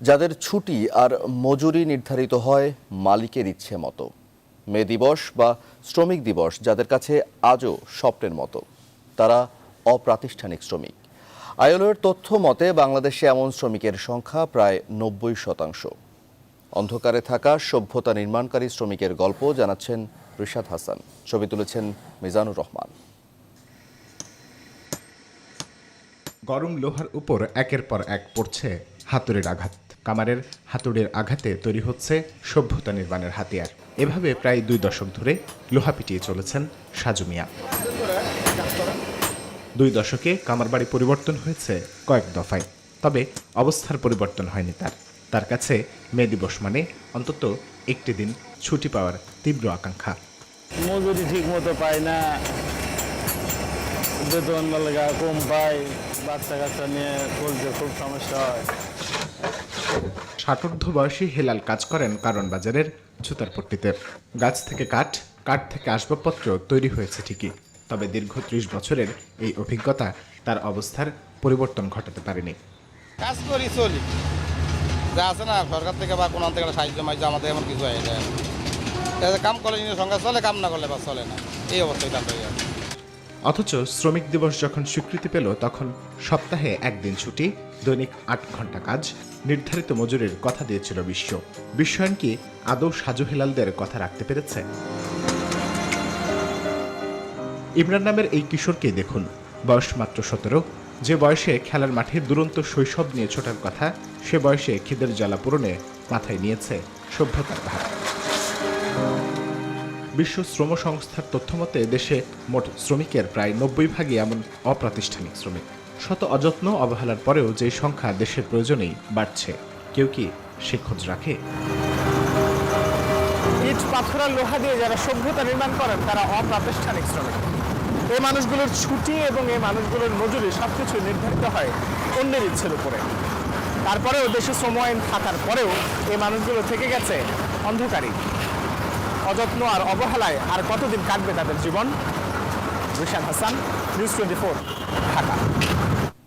যাদের ছুটি আর মজুরি নির্ধারিত হয় মালিকের ইচ্ছে মতো। মে দিবস বা শ্রমিক দিবস যাদের কাছে আজও স্বপ্নের মতো। তারা অপ্রাতিষ্ঠানিক শ্রমিক। আইএলওর তথ্য মতে, বাংলাদেশে এমন শ্রমিকের সংখ্যা প্রায় নব্বই শতাংশ। অন্ধকারে থাকা সভ্যতা নির্মাণকারী শ্রমিকের গল্প জানাচ্ছেন রিশাদ হাসান। ছবি তুলেছেন মিজানুর রহমান। গরম লোহার উপর একের পর এক পড়ছে হাতুড়ির আঘাত। কামারের হাতুড়ির আঘাতে তৈরি হচ্ছে সভ্যতা নির্মাণের হাতিয়ার। এভাবে প্রায় দুই দশক ধরে লোহা পিটিয়ে চলেছেন সাজু মিয়া। দুই দশকে কামার বাড়ি পরিবর্তন হয়েছে কয়েক দফায়, তবে অবস্থার পরিবর্তন হয়নি তার। তার কাছে মে দিবস মানে অন্তত একটি দিন ছুটি পাওয়ার তীব্র আকাঙ্ক্ষা। মজুরি ঠিক মতো পাই না, বেতন কম পাই বাচ্চা কাচ্চা নিয়ে চলতে খুব সমস্যা হয়। ষাটোর্ধ বয়সী হেলাল কাজ করেন কারণ বাজারের ছুতারপট্টিতে গাছ থেকে কাঠ কাঠ থেকে আসবাবপত্র তৈরি হয়েছে ঠিকই তবে দীর্ঘ ত্রিশ বছরের এই অভিজ্ঞতা তার অবস্থার পরিবর্তন ঘটাতে পারেনি। কাজ করি চলি। যা আছে না সরকার থেকে বা কোনো থেকে সাহায্য মাহায্য আমাদের এমন কিছু হয়ে যায় কাম করলে নিজের সংখ্যা চলে কাম না করলে বা চলে না। এই অবস্থায় দাম হয়ে অথচ শ্রমিক দিবস যখন স্বীকৃতি পেল তখন সপ্তাহে একদিন ছুটি দৈনিক আট ঘণ্টা কাজ, নির্ধারিত মজুরির কথা দিয়েছিল বিশ্ব। বিশ্বায়ন কি আদৌ সাজু হেলালদের কথা রাখতে পেরেছে? ইমরান নামের এই কিশোরকে দেখুন। বয়স মাত্র সতেরো। যে বয়সে খেলার মাঠে দুরন্ত শৈশব নিয়ে ছোটার কথা, সে বয়সে খিদের জ্বালা পূরণে মাথায় নিয়েছে সভ্যতার ভার। বিশ্ব শ্রম সংস্থার তথ্যমতে, দেশে মোট শ্রমিকের প্রায় নব্বই ভাগই এমন অপ্রাতিষ্ঠানিক শ্রমিক। শত অযত্ন অবহেলার পরেও যে সংখ্যা দেশের প্রয়োজনেই বাড়ছে, কেউ কি সে খোঁজ রাখে? ইট, পাথর লোহা দিয়ে যারা সভ্যতা নির্মাণ করেন, তারা অপ্রাতিষ্ঠানিক শ্রমিক। এই মানুষগুলোর ছুটি এবং এই মানুষগুলোর মজুরি সবকিছু নির্ধারিত হয় অন্যের ইচ্ছের উপরে। তারপরেও দেশে শ্রম আইন থাকার পরেও এই মানুষগুলো থেকে গেছে অন্ধকারী। অযত্ন আর অবহেলায় আর কতদিন কাটবে তাদের জীবন? Rishad Hasan news twenty Dhaka